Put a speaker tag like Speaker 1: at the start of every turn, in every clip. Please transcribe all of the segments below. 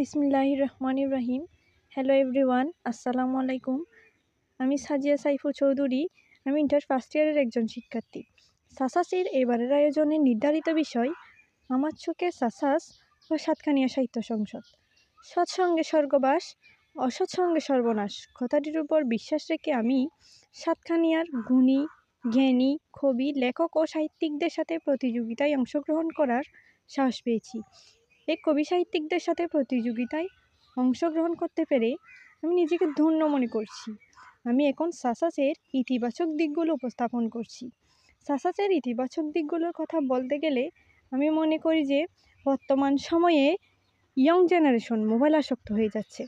Speaker 1: বিসমিল্লাহির রহমান রহিম hello everyone আসসালামু আলাইকুম। আমি সাজিয়া সাইফু চৌধুরী, আমি ইন্টার ফার্স্ট ইয়ারের একজন শিক্ষার্থী। সাসাসির এবারের আয়োজনে নির্ধারিত বিষয়, আমার চোখে সাসাস ও সাতখানিয়া সাহিত্য সংসদ। সৎসঙ্গে স্বর্গবাস, অসৎসঙ্গে সর্বনাশ, কথাটির উপর বিশ্বাস রেখে আমি সাতখানিয়ার গুণী, জ্ঞানী, কবি, লেখক ও সাহিত্যিকদের সাথে প্রতিযোগিতায় অংশগ্রহণ করার সাহস পেয়েছি। এই কবি সাহিত্যিকদের সাথে প্রতিযোগিতায় অংশগ্রহণ করতে পেরে আমি নিজেকে ধন্য মনে করছি। আমি এখন সাসাসের ইতিবাচক দিকগুলো উপস্থাপন করছি। সাসাসের ইতিবাচক দিকগুলোর কথা বলতে গেলে আমি মনে করি যে, বর্তমান সময়ে ইয়ং জেনারেশন মোবাইল আসক্ত হয়ে যাচ্ছে।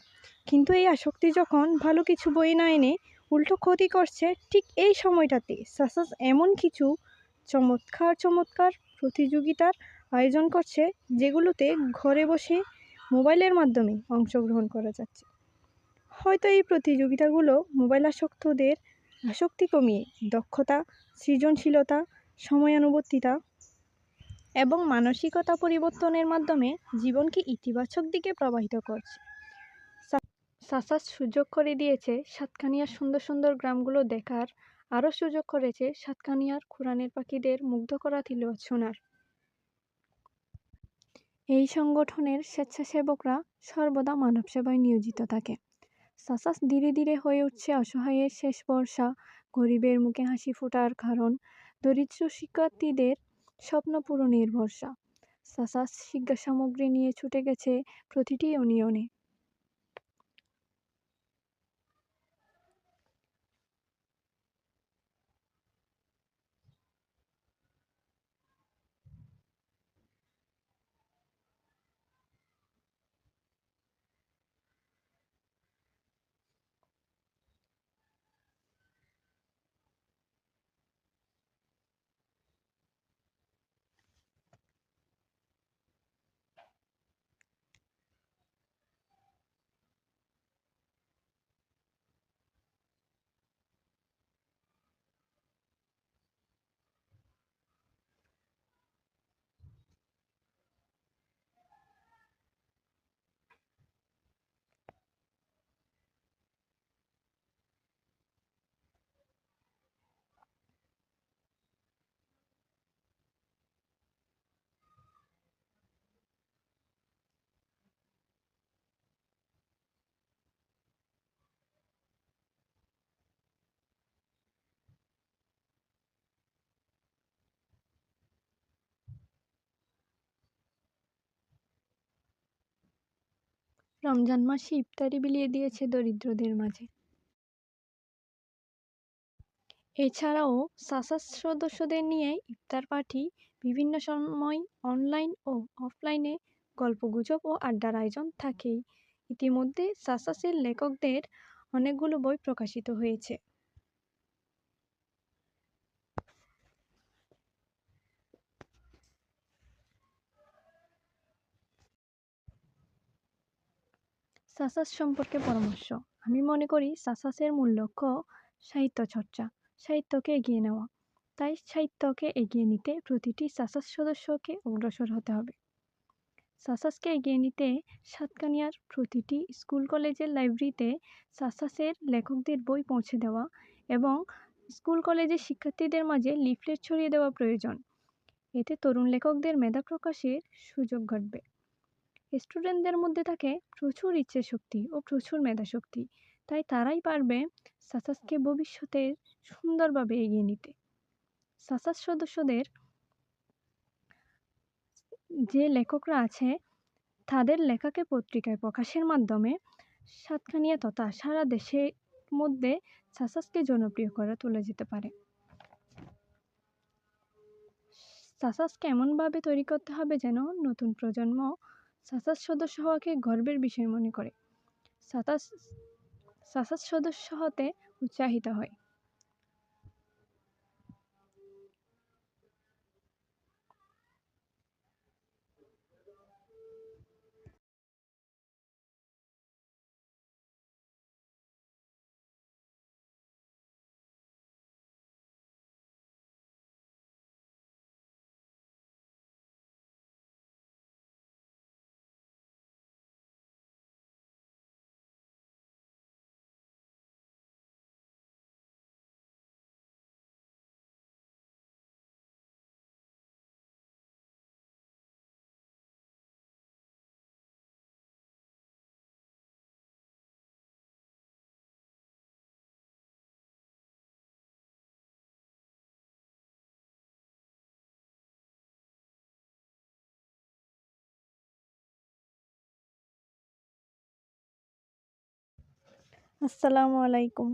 Speaker 1: কিন্তু এই আসক্তি যখন ভালো কিছু বই না এনে উল্টো ক্ষতি করছে, ঠিক এই সময়টাতে সাসাস এমন কিছু চমৎকার চমৎকার প্রতিযোগিতার আয়োজন করছে, যেগুলোতে ঘরে বসে মোবাইলের মাধ্যমে অংশগ্রহণ করা যাচ্ছে। হয়তো এই প্রতিযোগিতাগুলো মোবাইল আসক্তদের আসক্তি কমিয়ে, দক্ষতা, সৃজনশীলতা, সময়ানুবর্তিতা এবং মানসিকতা পরিবর্তনের মাধ্যমে জীবনকে ইতিবাচক দিকে প্রবাহিত করছে। সাসাস সুযোগ করে দিয়েছে সাতকানিয়ার সুন্দর সুন্দর গ্রামগুলো দেখার, আরও সুযোগ করেছে সাতকানিয়ার কোরআনের পাখিদের মুগ্ধ করা তিলওয়াত শোনার সংগঠনের স্বেচ্ছাসেবকরা সর্বদা মানব সেবায় নিয়োজিত থাকে। সাসাস ধীরে ধীরে হয়ে উঠছে অসহায়ের শেষ বর্ষা গরিবের মুখে হাসি ফোটার কারণ, দরিদ্র শিক্ষার্থীদের স্বপ্ন পূরণের ভরসা। সাসাস শিক্ষা সামগ্রী নিয়ে ছুটে গেছে প্রতিটি ইউনিয়নে। রমজান মাসে ইফতারি বিলিয়ে দিয়েছে দরিদ্রদের মাঝে। এছাড়াও সাসাস সদস্যদের নিয়ে ইফতার পার্টি বিভিন্ন সময় অনলাইন ও অফলাইনে গল্পগুজব ও আড্ডার আয়োজন থাকেই। ইতিমধ্যে সাসাসের লেখকদের অনেকগুলো বই প্রকাশিত হয়েছে। সাসাস সম্পর্কে পরামর্শ। আমি মনে করি সাসাসের মূল লক্ষ্য সাহিত্য চর্চা, সাহিত্যকে এগিয়ে নেওয়া। তাই সাহিত্যকে এগিয়ে নিতে প্রতিটি সাসাস সদস্যকে অগ্রসর হতে হবে। সাসাসকে এগিয়ে নিতে সাতকানিয়ার প্রতিটি স্কুল কলেজের লাইব্রেরিতে সাসাসের লেখকদের বই পৌঁছে দেওয়া এবং স্কুল কলেজের শিক্ষার্থীদের মাঝে লিফলেট ছড়িয়ে দেওয়া প্রয়োজন। এতে তরুণ লেখকদের মেধা প্রকাশের সুযোগ ঘটবে। স্টুডেন্টদের মধ্যে থাকে প্রচুর ইচ্ছে শক্তি ও প্রচুর মেধাশক্তি। তাই তারাই পারবে সাসাসকে ভবিষ্যতে সুন্দরভাবে এগিয়ে নিতে। সাসাস সদস্যদের যে লেখকরা আছে, তাদের লেখাকে পত্রিকায় প্রকাশের মাধ্যমে সাতখানিয়া তথা সারা দেশের মধ্যে সাসাসকে জনপ্রিয় করে তুলে যেতে পারে। সাসাসকে এমনভাবে তৈরি করতে হবে যেন নতুন প্রজন্ম সাসাস সদস্য হওয়াকে গর্বের বিষয় মনে করে। সাতাশ সাসাস সদস্য হতে উৎসাহিত হয়। আসসালামু আলাইকুম।